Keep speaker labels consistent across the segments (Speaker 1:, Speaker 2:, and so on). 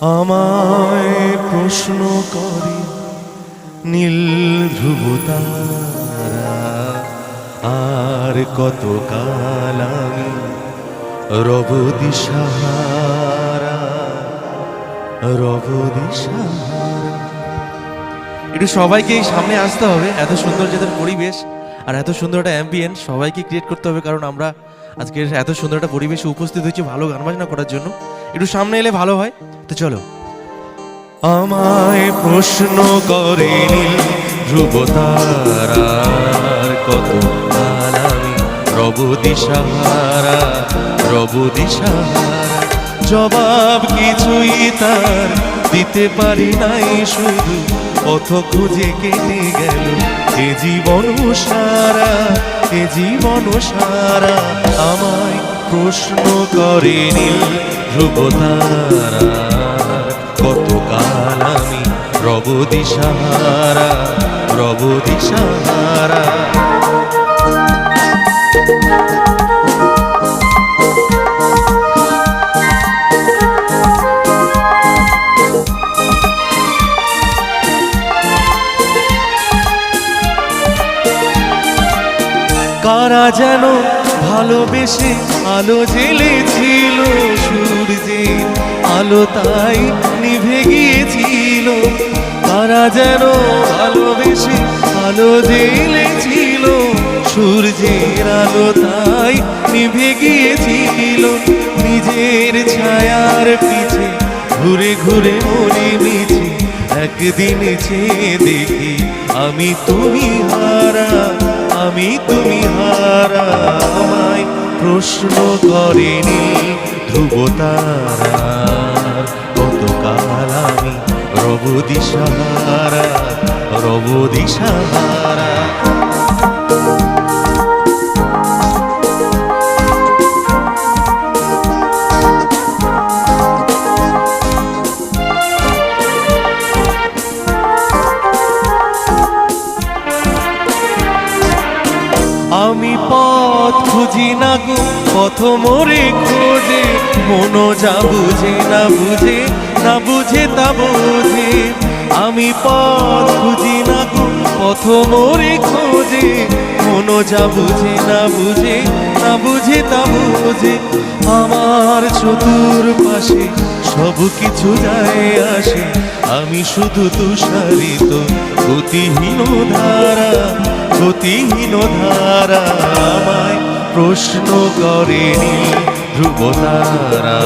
Speaker 1: আমায় প্রশ্ন করে, নীল ধ্রুবতারা আর কত কাল আমি রব দিশাহারা রব দিশাহারা। একটু সবাইকে সামনে আসতে হবে, এত সুন্দর যাদের পরিবেশ আর এত সুন্দর একটা অ্যাম্বিয়েন্স সবাইকে ক্রিয়েট করতে হবে, কারণ আমরা আজকে এত সুন্দর একটা পরিবেশে উপস্থিত হয়েছে ভালো গান বাজনা করার জন্য। একটু সামনে এলে ভালো হয়। তো চলো। আমায় প্রশ্ন করে ধ্রুবতারার কত কাল আমি রব দিশাহারা দিশাহারা। জবাব কিছুই তার দিতে পারি নাই, শুধু পথ খুঁজে কেটে গেল এ জীবন সারা। এ জীবন সারা আমায় প্রশ্ন করে নীল ধ্রুবতারা কত কাল আমি রব দিশাহারা রব দিশাহারা কারা যেন ভালোবেসে আলো জ্বেলেছিল সূর্যে আলো তাই নিভে গিয়েছিল। কারা যেন ভালোবেসে আলো জ্বেলেছিল সূর্যের আলো তাই নিভে গিয়েছিল। নিজের ছায়ার পিছে ঘুরে ঘুরে মনে মিছে, একদিন চেয়ে দেখি আমি তুমি হারা। আমি তুমি হারা আমায় প্রশ্ন করেনি ধ্রুব ধ্রুবতারা কতকাল আমি রব দিশাহারা রব দিশাহারা। খুঁজি না গো, পথ মোরে খোঁজে। মন যা বুঝে, না বুঝে না বুঝে তা বোঝে। আমি পথ খুঁজি না গো, পথ মোরে খোঁজে। মন যা বুঝে, না বুঝে না বুঝে তা বোঝে। আমার চতুর পাশে সব কিছু যায় আসে। আমি শুধু তুষারিত গতিহীন ধারা গতিহীন ধারা। আমায় প্রশ্ন করেনি ধ্রুব তারা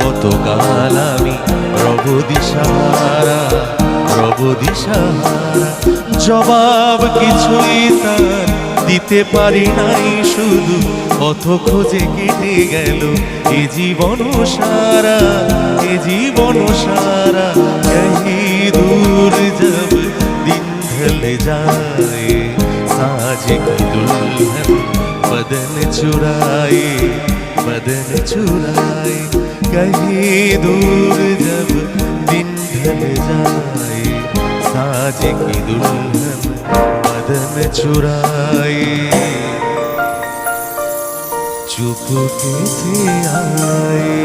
Speaker 1: কতকাল আমি প্রভু দিশারা প্রভু দিশারা জবাব কিছুই তার দিতে পারি নাই, শুধু কত খোঁজে কেটে গেল এ জীবন সারা, এ জীবন সারা। কহি দূর যাব দিন ঢলে যায়, সাজে কি দুলহন बदन चुराए बदन चुराए कहीं दूर जब दिन ढल जाए साज की दुल्हन बदन चुराए चुपके से आए